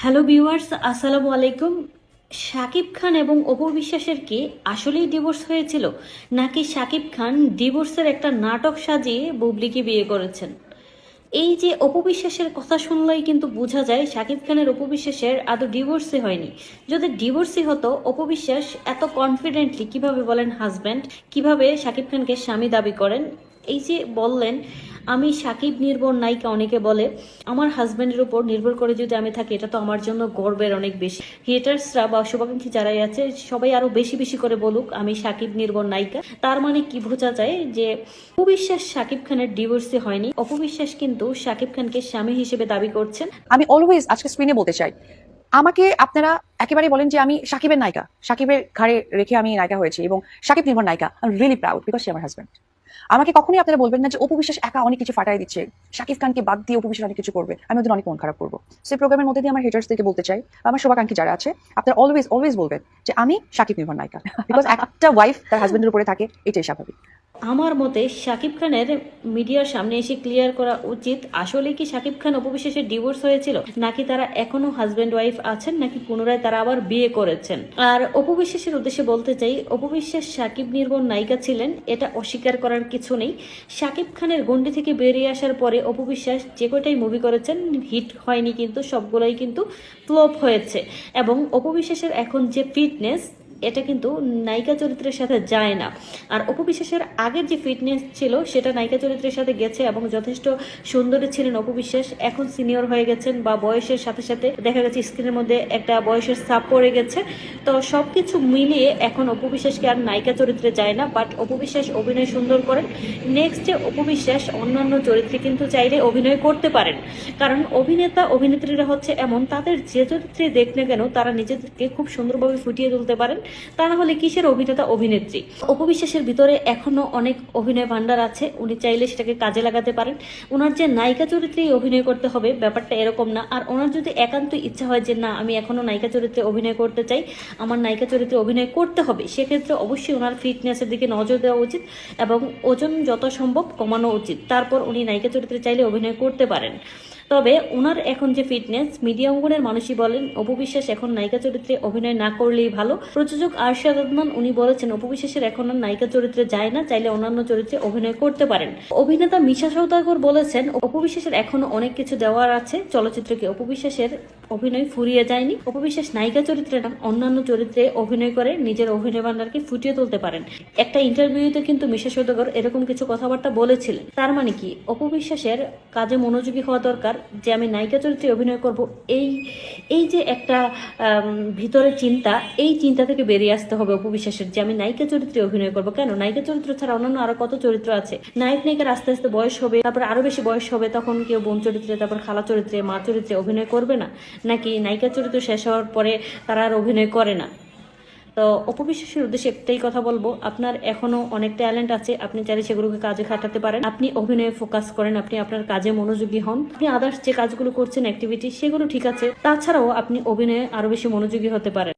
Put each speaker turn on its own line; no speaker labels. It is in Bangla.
হ্যালো ভিউয়ার্স আসসালামু আলাইকুম শাকিব খান এবং অপু বিশ্বাসের কি আসলেই ডিভোর্স হয়েছিল? নাকি শাকিব খান ডিভোর্সের একটা নাটক সাজিয়ে বুবলিকে বিয়ে করেছেন? এই যে অপবিশ্বাসের কথা শুনলেই কিন্তু বোঝা যায় শাকিব খানের অপবিশ্বাসের আদৌ ডিভোর্সই হয়নি। যদি ডিভোর্সই হতো অপবিশ্বাস এত কনফিডেন্টলি কীভাবে বলেন হাজব্যান্ড কীভাবে শাকিব খানকে স্বামী দাবি করেন? এই যে বললেন, আমি সাকিব নির্ভর নায়িকা অনেকে বলে, আমার হাজব্যান্ডের উপর নির্ভর করে যদি আমি থাকি, এটা তো আমার জন্য গর্বের অনেক বেশি। হিটার্সরা বা শুভাকাঙ্ক্ষী যারাই আছে, সবাই আরও বেশি বেশি করে বলুক, আমি সাকিব নির্ভর নায়িকা। তার মানে কি বোঝা যায় যে, অপবিশ্বাস সাকিব খানের ডিভোর্সই হয়নি। অপবিশ্বাস কিন্তু সাকিব খানকে স্বামী হিসেবে দাবি করছেন।
আমি অলওয়েজ আজকে স্ক্রিনে বলতে চাই। আমাকে আপনারা একেবারে বলেন যে, আমি সাকিবের নায়িকা। সাকিবের ঘাড়ে রেখে আমি নায়িকা হয়েছি এবং সাকিব নির্ভর নায়িকা। আই রিয়েলি প্রাউড বিকজ সে আমার হাজব্যান্ড আমাকে কখনোই আপনারা বলবেন না যে অপু বিশ্বাস একা অনেক কিছু ফাটাই দিচ্ছে। শাকিব খানকে বাদ দিয়ে অপু বিশ্বাস অনেক কিছু করবে। আমি ওদের অনেক মন খারাপ করব। সেই প্রোগ্রামের মধ্যে দিয়ে আমার হেটার্সদেরকে বলতে চাই, আমার শুভাকাঙ্ক্ষী যারা আছে, আপনারা অলওয়েজ অলওয়েজ বলবেন যে আমি সাকিব নির্ভর নায়িকা। বিকজ একটা ওয়াইফ তার হাজব্যান্ডের উপরে থাকে, এটাই স্বাভাবিক।
আমার মতে শাকিব খানের মিডিয়ার সামনে এসে ক্লিয়ার করা উচিত আসলে কি শাকিব খান অপবিশ্বাসের ডিভোর্স হয়েছিল? নাকি তারা এখনও হাজব্যান্ড ওয়াইফ আছেন? নাকি পুনরায় তারা আবার বিয়ে করেছেন? আর অপবিশ্বাসের উদ্দেশ্যে বলতে চাই অপবিশ্বাস শাকিব নির্ভর নায়িকা ছিলেন, এটা অস্বীকার করার কিছু নেই। শাকিব খানের গন্ডি থেকে বেরিয়ে আসার পরে অপু বিশ্বাস যে কটাই মুভি করেছেন হিট হয়নি কিন্তু সবগুলোই কিন্তু ফ্লপ হয়েছে। এবং অপু বিশ্বাসের এখন যে ফিটনেস এটা কিন্তু নায়িকা চরিত্রের সাথে যায় না। আর অপবিশ্বাসের আগের যে ফিটনেস ছিল, সেটা নায়িকা চরিত্রের সাথে গেছে এবং যথেষ্ট সুন্দরী ছিলেন অপবিশ্বাস এখন সিনিয়র হয়ে গেছেন বা বয়সের সাথে সাথে দেখা গেছে স্ক্রিনের মধ্যে একটা বয়সের ছাপ পড়ে গেছে। তো সব কিছু মিলিয়ে এখন অপবিশ্বাসকে আর নায়িকা চরিত্রে যায় না বাট অপবিশ্বাস অভিনয় সুন্দর করেন। নেক্সটে অপবিশ্বাস অন্যান্য চরিত্রে কিন্তু চাইলে অভিনয় করতে পারেন। কারণ অভিনেতা, অভিনেত্রীরা হচ্ছে এমন, তাদের যে চরিত্রে দেখ না কেন তারা নিজেদেরকে খুব সুন্দরভাবে ফুটিয়ে তুলতে পারেন। তা না হলে কিসের অভিনেতা অভিনেত্রী? অপবিশ্বাসের ভিতরে এখনও অনেক অভিনয় ভান্ডার আছে। উনি চাইলে সেটাকে কাজে লাগাতে পারেন। ওনার যে নায়িকা চরিত্রেই অভিনয় করতে হবে ব্যাপারটা এরকম না। আর ওনার যদি একান্ত ইচ্ছা হয় যে, না, আমি এখনও নায়িকা চরিত্রে অভিনয় করতে চাই, আমার নায়িকা চরিত্রে অভিনয় করতে হবে, সেক্ষেত্রে অবশ্যই ওনার ফিটনেসের দিকে নজর দেওয়া উচিত এবং ওজন যত সম্ভব কমানো উচিত। তারপর উনি নায়িকা চরিত্রে চাইলে অভিনয় করতে পারেন। তবে ওনার এখন যে ফিটনেস মিডিয়া অঙ্গনের মানুষই বলেন অপবিশ্বাস এখন নায়িকা চরিত্রে অভিনয় না করলেই ভালো। প্রযোজক আরশাদ আদমান উনি বলেছেন অপবিশ্বাসের এখন আর নায়িকা চরিত্রে যায় না, চাইলে অন্যান্য চরিত্রে অভিনয় করতে পারেন। অভিনেতা মিশা সৌদাগর বলেছেন অপবিশ্বাসের এখনও অনেক কিছু দেওয়ার আছে। চলচ্চিত্রকে অপবিশ্বাসের অভিনয় ফুরিয়ে যায়নি। অপবিশ্বাস নায়িকা চরিত্রে না, অন্যান্য চরিত্রে অভিনয় করে নিজের অভিনয় ভান্ডারকে ফুটিয়ে তুলতে পারেন। একটা ইন্টারভিউতে কিন্তু মিশা সৌদাগর এরকম কিছু কথাবার্তা বলেছিলেন। তার মানে কি? অপবিশ্বাসের কাজে মনোযোগী হওয়া দরকার যে আমি নায়িকা চরিত্রে অভিনয় করব। এই এই যে একটা ভিতরে চিন্তা, এই চিন্তা থেকে বেরিয়ে আসতে হবে অপবিশ্বাসের যে আমি নায়িকা চরিত্রে অভিনয় করব। কেন? নায়িকা চরিত্র ছাড়া অন্যান্য আরও কত চরিত্র আছে? নায়ক নায়িকার আস্তে আস্তে বয়স হবে, তারপর আরও বেশি বয়স হবে, তখন কেউ বোন চরিত্রে, তারপর খালা চরিত্রে, মা চরিত্রে অভিনয় করবে না। নাকি নায়িকা চরিত্র শেষ হওয়ার পরে তারা আর অভিনয় করে না? তো অপবিশ্বাসের উদ্দেশ্যে একটাই কথা বলব, আপনার এখনও অনেক ট্যালেন্ট আছে, আপনি চাইলে সেগুলোকে কাজে খাটাতে পারেন। আপনি অভিনয়ে ফোকাস করেন, আপনি আপনার কাজে মনোযোগী হন। আপনি আদার্স যে কাজগুলো করছেন অ্যাক্টিভিটি সেগুলো ঠিক আছে। তাছাড়াও আপনি অভিনয়ে আরও বেশি মনোযোগী হতে পারেন।